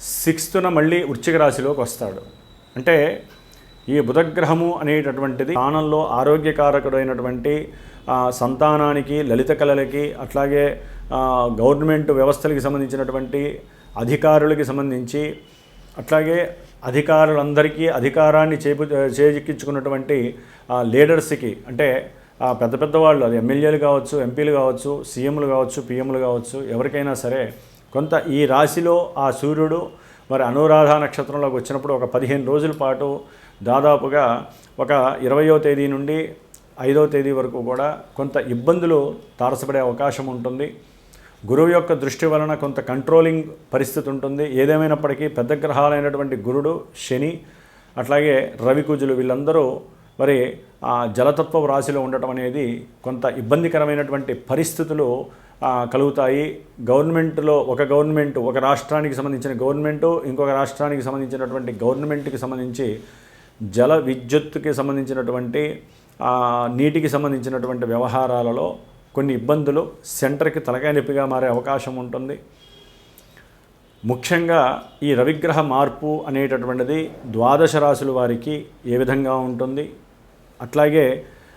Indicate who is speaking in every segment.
Speaker 1: సిక్స్త్న మళ్ళీ వృశ్చిక రాశిలోకి వస్తాడు. అంటే ఈ బుధగ్రహము అనేటటువంటిది స్థానంలో ఆరోగ్యకారకుడైనటువంటి సంతానానికి లలిత కళలకి అట్లాగే గవర్నమెంట్ వ్యవస్థలకి సంబంధించినటువంటి అధికారులకి సంబంధించి అట్లాగే అధికారులందరికీ అధికారాన్ని చేపు చేజిక్కించుకున్నటువంటి లీడర్స్కి అంటే పెద్ద పెద్ద వాళ్ళు అది ఎమ్మెల్యేలు కావచ్చు ఎంపీలు కావచ్చు సీఎంలు కావచ్చు పీఎంలు కావచ్చు ఎవరికైనా సరే కొంత ఈ రాశిలో ఆ సూర్యుడు మరి అనురాధ నక్షత్రంలోకి వచ్చినప్పుడు ఒక పదిహేను రోజుల పాటు దాదాపుగా ఒక ఇరవయో తేదీ నుండి ఐదో తేదీ వరకు కూడా కొంత ఇబ్బందులు తారసపడే అవకాశం ఉంటుంది. గురువు యొక్క దృష్టి వలన కొంత కంట్రోలింగ్ పరిస్థితి ఉంటుంది. ఏదేమైనప్పటికీ పెద్ద గ్రహాలైనటువంటి గురుడు శని అట్లాగే రవికుజులు వీళ్ళందరూ మరి ఆ జలతత్వ రాశిలో ఉండటం అనేది కొంత ఇబ్బందికరమైనటువంటి పరిస్థితులు కలుగుతాయి. గవర్నమెంట్లో ఒక గవర్నమెంట్ ఒక రాష్ట్రానికి సంబంధించిన గవర్నమెంటు ఇంకొక రాష్ట్రానికి సంబంధించినటువంటి గవర్నమెంట్కి సంబంధించి జల విద్యుత్తుకి సంబంధించినటువంటి నీటికి సంబంధించినటువంటి వ్యవహారాలలో కొన్ని ఇబ్బందులు సెంటర్కి తలకాయ నొప్పిగా మారే అవకాశం ఉంటుంది. ముఖ్యంగా ఈ రవిగ్రహ మార్పు అనేటటువంటిది ద్వాదశ రాశుల వారికి ఏ విధంగా ఉంటుంది? అట్లాగే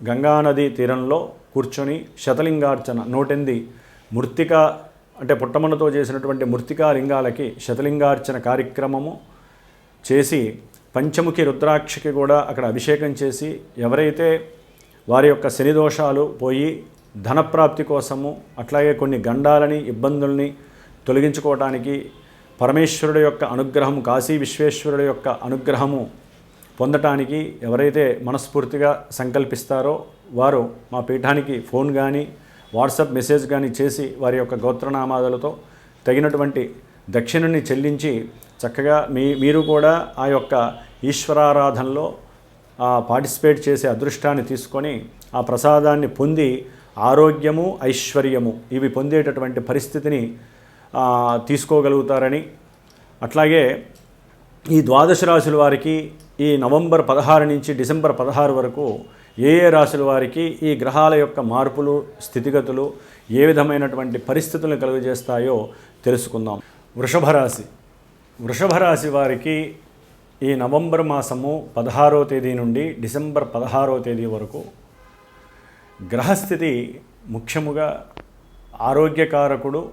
Speaker 1: గంగానది తీరంలో కూర్చొని శతలింగార్చన నూటెంది మృతిక అంటే పుట్టమన్నతో చేసినటువంటి మృతికా లింగాలకి శతలింగార్చన కార్యక్రమము చేసి పంచముఖి రుద్రాక్షకి కూడా అక్కడ అభిషేకం చేసి ఎవరైతే వారి యొక్క శని దోషాలు పోయి ధనప్రాప్తి కోసము అట్లాగే కొన్ని గండాలని ఇబ్బందుల్ని తొలగించుకోవటానికి పరమేశ్వరుడు యొక్క అనుగ్రహము కాశీ విశ్వేశ్వరుడు యొక్క అనుగ్రహము పొందటానికి ఎవరైతే మనస్ఫూర్తిగా సంకల్పిస్తారో వారు మా పీఠానికి ఫోన్ కానీ వాట్సాప్ మెసేజ్ కానీ చేసి వారి యొక్క గోత్రనామాదులతో తగినటువంటి దక్షిణని చెల్లించి చక్కగా మీ మీరు కూడా ఆ యొక్క ఈశ్వరారాధనలో పార్టిసిపేట్ చేసే అదృష్టాన్ని తీసుకొని ఆ ప్రసాదాన్ని పొంది ఆరోగ్యము ఐశ్వర్యము ఇవి పొందేటటువంటి పరిస్థితిని తీసుకోగలుగుతారని. అట్లాగే ఈ ద్వాదశ రాశుల వారికి ఈ నవంబర్ పదహారు నుంచి డిసెంబర్ పదహారు వరకు ఏ ఏ రాశుల వారికి ఈ గ్రహాల యొక్క మార్పులు స్థితిగతులు ఏ విధమైనటువంటి పరిస్థితులను కలుగజేస్తాయో తెలుసుకుందాం. వృషభ రాశి. వృషభ రాశి వారికి ఈ నవంబర్ మాసము పదహారో తేదీ నుండి డిసెంబర్ పదహారో తేదీ వరకు గ్రహస్థితి ముఖ్యముగా ఆరోగ్యకారకుడు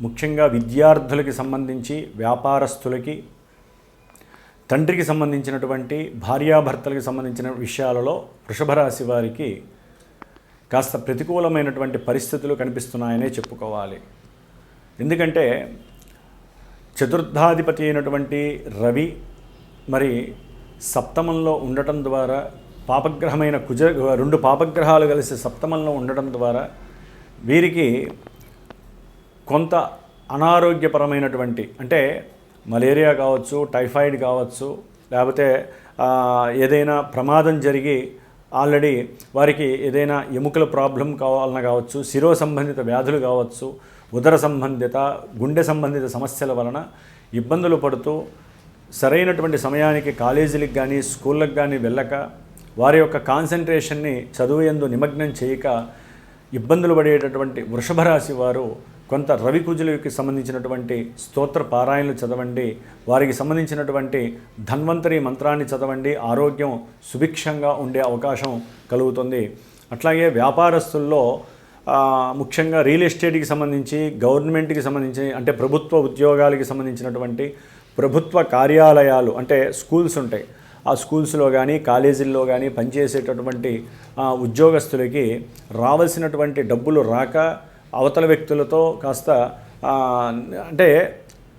Speaker 1: ముఖ్యంగా విద్యార్థులకి సంబంధించి వ్యాపారస్తులకి తండ్రికి సంబంధించినటువంటి భార్యాభర్తలకు సంబంధించిన విషయాలలో వృషభ రాశి వారికి కాస్త ప్రతికూలమైనటువంటి పరిస్థితులు కనిపిస్తున్నాయనే చెప్పుకోవాలి. ఎందుకంటే చతుర్థాధిపతి అయినటువంటి రవి మరి సప్తమంలో ఉండటం ద్వారా పాపగ్రహమైన కుజ రెండు పాపగ్రహాలు కలిసి సప్తమంలో ఉండటం ద్వారా వీరికి కొంత అనారోగ్యపరమైనటువంటి అంటే మలేరియా కావచ్చు టైఫాయిడ్ కావచ్చు లేకపోతే ఏదైనా ప్రమాదం జరిగి ఆల్రెడీ వారికి ఏదైనా ఎముకల ప్రాబ్లం కావాలన కావచ్చు శిరో సంబంధిత వ్యాధులు కావచ్చు ఉదర సంబంధిత గుండె సంబంధిత సమస్యల వలన ఇబ్బందులు పడుతూ సరైనటువంటి సమయానికి కాలేజీలకు కానీ స్కూళ్ళకి కానీ వెళ్ళక వారి యొక్క కాన్సన్ట్రేషన్ని చదువు ఎందు నిమగ్నం చేయక ఇబ్బందులు పడేటటువంటి వృషభరాశి వారు కొంత రవి కుజులకి సంబంధించినటువంటి స్తోత్ర పారాయణలు చదవండి. వారికి సంబంధించినటువంటి ధన్వంతరి మంత్రాన్ని చదవండి. ఆరోగ్యం సుభిక్షంగా ఉండే అవకాశం కలుగుతుంది. అట్లాగే వ్యాపారస్తుల్లో ముఖ్యంగా రియల్ ఎస్టేట్కి సంబంధించి గవర్నమెంట్కి సంబంధించి అంటే ప్రభుత్వ ఉద్యోగాలకి సంబంధించినటువంటి ప్రభుత్వ కార్యాలయాలు అంటే స్కూల్స్ ఉంటాయి. ఆ స్కూల్స్లో కానీ కాలేజీల్లో కానీ పనిచేసేటటువంటి ఉద్యోగస్తులకి రావాల్సినటువంటి డబ్బులు రాక అవతల వ్యక్తులతో కాస్త అంటే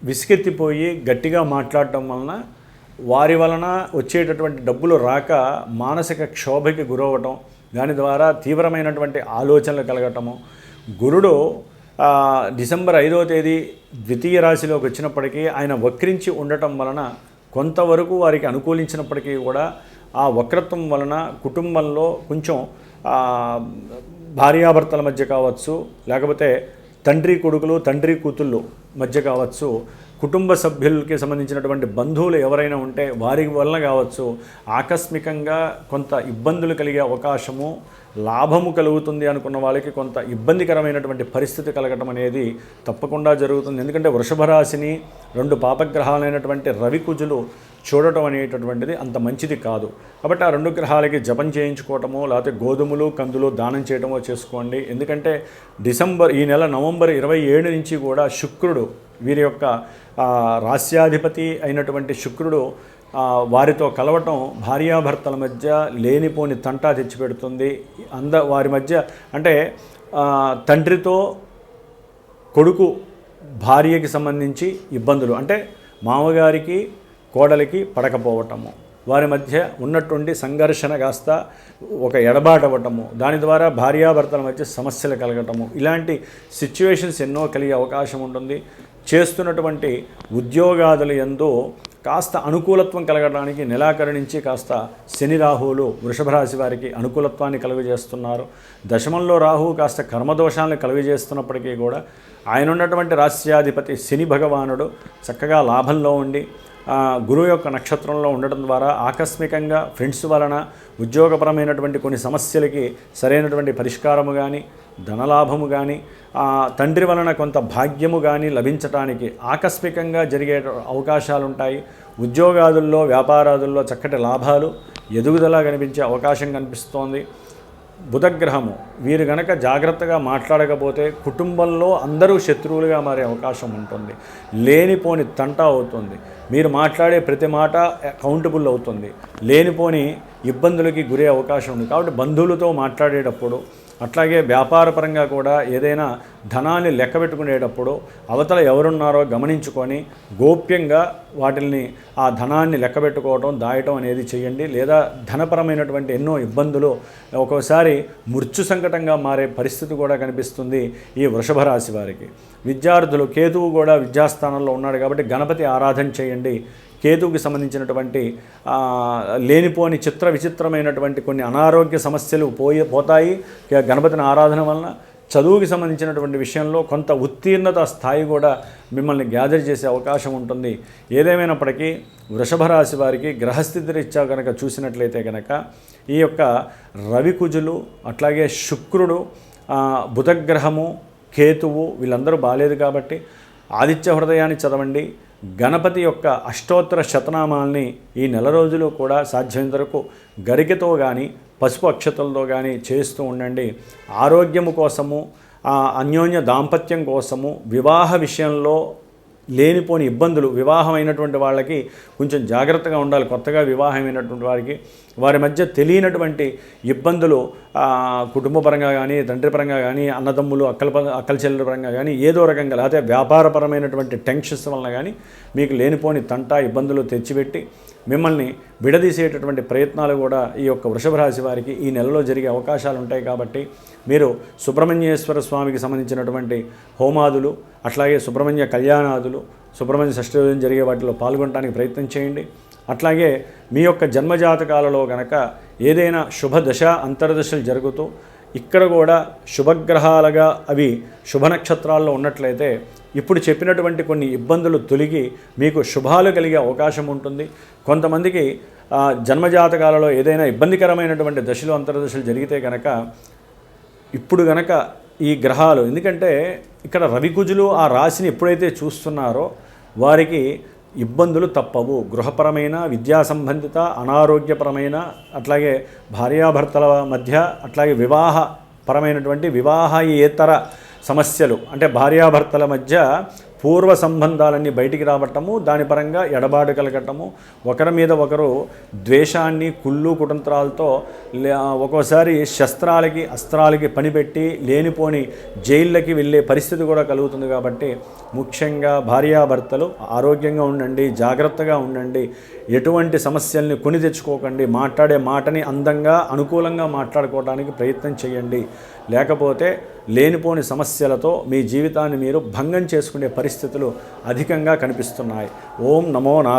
Speaker 1: విసిగెత్తిపోయి గట్టిగా మాట్లాడటం వలన వారి వలన వచ్చేటటువంటి డబ్బులు రాక మానసిక క్షోభకి గురవటం దాని ద్వారా తీవ్రమైనటువంటి ఆలోచనలు కలగటము. గురుడు డిసెంబర్ ఐదవ తేదీ ద్వితీయ రాశిలోకి వచ్చినప్పటికీ ఆయన వక్రించి ఉండటం వలన కొంతవరకు వారికి అనుకూలించినప్పటికీ కూడా ఆ వక్రత్వం వలన కుటుంబంలో కొంచెం భార్యాభర్తల మధ్య కావచ్చు లేకపోతే తండ్రి కొడుకులు తండ్రి కూతుళ్ళు మధ్య కావచ్చు కుటుంబ సభ్యులకి సంబంధించినటువంటి బంధువులు ఎవరైనా ఉంటే వారి వలన కావచ్చు ఆకస్మికంగా కొంత ఇబ్బందులు కలిగే అవకాశము లాభము కలుగుతుంది అనుకున్న వాళ్ళకి కొంత ఇబ్బందికరమైనటువంటి పరిస్థితి కలగటం అనేది తప్పకుండా జరుగుతుంది. ఎందుకంటే వృషభ రాశిని రెండు పాపగ్రహాలైనటువంటి రవి కుజులు చూడటం అనేటటువంటిది అంత మంచిది కాదు. కాబట్టి ఆ రెండు గ్రహాలకి జపం చేయించుకోవటము లేకపోతే గోధుమలు కందులు దానం చేయటమో చేసుకోండి. ఎందుకంటే డిసెంబర్ ఈ నెల నవంబర్ ఇరవై ఏడు నుంచి కూడా శుక్రుడు వీరి యొక్క రాస్యాధిపతి అయినటువంటి శుక్రుడు వారితో కలవటం భార్యాభర్తల మధ్య లేనిపోని తంటా తెచ్చిపెడుతుంది. అంద వారి మధ్య అంటే తండ్రితో కొడుకు భార్యకి సంబంధించి ఇబ్బందులు. అంటే మామగారికి కోడలికి పడకపోవటము. వారి మధ్య ఉన్నటువంటి సంఘర్షణ కాస్త ఒక ఎడబాటవటము దాని ద్వారా భార్యాభర్తల మధ్య సమస్యలు కలగటము ఇలాంటి సిచ్యువేషన్స్ ఎన్నో కలిగే అవకాశం ఉంటుంది. చేస్తున్నటువంటి ఉద్యోగాదులు ఎందు కాస్త అనుకూలత్వం కలగడానికి నెలాకరణించి కాస్త శని రాహువులు వృషభ రాశి వారికి అనుకూలత్వాన్ని కలుగజేస్తున్నారు. దశమంలో రాహువు కాస్త కర్మదోషాలను కలుగజేస్తున్నప్పటికీ కూడా ఆయన ఉన్నటువంటి రాస్యాధిపతి శని భగవానుడు చక్కగా లాభంలో ఉండి గురువు యొక్క నక్షత్రంలో ఉండటం ద్వారా ఆకస్మికంగా ఫ్రెండ్స్ వలన ఉద్యోగపరమైనటువంటి కొన్ని సమస్యలకి సరైనటువంటి పరిష్కారము కానీ ధనలాభము కానీ ఆ, తండ్రి వలన కొంత భాగ్యము కానీ లభించటానికి ఆకస్మికంగా జరిగే అవకాశాలు ఉంటాయి ఉద్యోగాదుల్లో వ్యాపారాదుల్లో చక్కటి లాభాలు ఎదుగుదల కనిపించే అవకాశం కనిపిస్తోంది. బుధగ్రహము వీరు గనక జాగ్రత్తగా మాట్లాడకపోతే కుటుంబంలో అందరూ శత్రువులుగా మారే అవకాశం ఉంటుంది. లేనిపోని తంట అవుతుంది. మీరు మాట్లాడే ప్రతి మాట అకౌంటబుల్ అవుతుంది. లేనిపోని ఇబ్బందులకి గురే అవకాశం ఉంది. కాబట్టి బంధువులతో మాట్లాడేటప్పుడు అట్లాగే వ్యాపారపరంగా కూడా ఏదైనా ధనాన్ని లెక్క పెట్టుకునేటప్పుడు అవతల ఎవరున్నారో గమనించుకొని గోప్యంగా వాటిని ఆ ధనాన్ని లెక్క పెట్టుకోవడం దాయటం అనేది చేయండి. లేదా ధనపరమైనటువంటి ఎన్నో ఇబ్బందులు ఒక్కోసారి మృత్యు సంకటంగా మారే పరిస్థితి కూడా కనిపిస్తుంది ఈ వృషభ రాశి వారికి. విద్యార్థులు కేతువు కూడా విద్యాస్థానంలో ఉన్నాడు కాబట్టి గణపతి ఆరాధన చేయండి. కేతువుకి సంబంధించినటువంటి లేనిపోని చిత్ర విచిత్రమైనటువంటి కొన్ని అనారోగ్య సమస్యలు పోయి పోతాయి. గణపతిని ఆరాధన వలన చదువుకి సంబంధించినటువంటి విషయంలో కొంత ఉత్తీర్ణత స్థాయి కూడా మిమ్మల్ని గ్యాదర్ చేసే అవకాశం ఉంటుంది. ఏదేమైనప్పటికీ వృషభ రాశి వారికి గ్రహస్థితి రీత్యా కనుక చూసినట్లయితే కనుక ఈ యొక్క రవికుజులు అట్లాగే శుక్రుడు బుధగ్రహము కేతువు వీళ్ళందరూ బాగాలేదు కాబట్టి ఆదిత్య హృదయాన్ని చదవండి. గణపతి యొక్క అష్టోత్తర శతనామాల్ని ఈ నెల రోజులు కూడా సాధ్యమైనంత వరకు గరికతో కానీ పసుపు అక్షతలతో కానీ చేస్తూ ఉండండి. ఆరోగ్యము కోసము అన్యోన్య దాంపత్యం కోసము వివాహ విషయంలో లేనిపోని ఇబ్బందులు వివాహమైనటువంటి వాళ్ళకి కొంచెం జాగ్రత్తగా ఉండాలి. కొత్తగా వివాహమైనటువంటి వారికి వారి మధ్య తెలియనటువంటి ఇబ్బందులు కుటుంబపరంగా కానీ తండ్రి పరంగా కానీ అన్నదమ్ములు అక్కల ప- అక్కల చెల్లెల పరంగా కానీ ఏదో రకంగా లేకపోతే వ్యాపారపరమైనటువంటి టెన్షన్స్ వలన కానీ మీకు లేనిపోని తంట ఇబ్బందులు తెచ్చిపెట్టి మిమ్మల్ని విడదీసేటటువంటి ప్రయత్నాలు కూడా ఈ యొక్క వృషభ రాశి వారికి ఈ నెలలో జరిగే అవకాశాలు ఉంటాయి కాబట్టి మీరు సుబ్రహ్మణ్యేశ్వర స్వామికి సంబంధించినటువంటి హోమాదులు అట్లాగే సుబ్రహ్మణ్య కళ్యాణాదులు సుబ్రహ్మణ్య షష్ఠి రోజున జరిగే వాటిలో పాల్గొనడానికి ప్రయత్నం చేయండి. అట్లాగే మీ యొక్క జన్మజాతకాలలో గనక ఏదైనా శుభ దశ అంతర్దశలు జరుగుతూ ఇక్కడ కూడా శుభగ్రహాలుగా అవి శుభ నక్షత్రాల్లో ఉన్నట్లయితే ఇప్పుడు చెప్పినటువంటి కొన్ని ఇబ్బందులు తొలగి మీకు శుభాలు కలిగే అవకాశం ఉంటుంది. కొంతమందికి ఆ, జన్మజాతకాలలో ఏదైనా ఇబ్బందికరమైనటువంటి దశలు అంతర్దశలు జరిగితే కనుక ఇప్పుడు గనక ఈ గ్రహాలు ఎందుకంటే ఇక్కడ రవికుజులు ఆ రాశిని ఎప్పుడైతే చూస్తున్నారో వారికి ఇబ్బందులు తప్పవు. గృహపరమైన విద్యా సంబంధిత అనారోగ్యపరమైన అట్లాగే భార్యాభర్తల మధ్య అట్లాగే వివాహ పరమైనటువంటి వివాహేతర సమస్యలు. అంటే భార్యాభర్తల మధ్య పూర్వ సంబంధాలన్నీ బయటికి రావటము దాని పరంగా ఎడబాటు కలగటము ఒకరి మీద ఒకరు ద్వేషాన్ని కుళ్ళు కుటంత్రాలతో ఒక్కోసారి శస్త్రాలకి అస్త్రాలకి పనిపెట్టి లేనిపోని జైళ్ళకి వెళ్ళే పరిస్థితి కూడా కలుగుతుంది కాబట్టి ముఖ్యంగా భార్యాభర్తలు ఆరోగ్యంగా ఉండండి జాగ్రత్తగా ఉండండి ఎటువంటి సమస్యల్ని కొని తెచ్చుకోకండి మాట్లాడే మాటని అందంగా అనుకూలంగా మాట్లాడుకోవడానికి ప్రయత్నం చేయండి. లేకపోతే లేనిపోని సమస్యలతో మీ జీవితాన్ని మీరు భంగం చేసుకునే పరిస్థితులు అధికంగా కనిపిస్తున్నాయి. ఓం నమో నా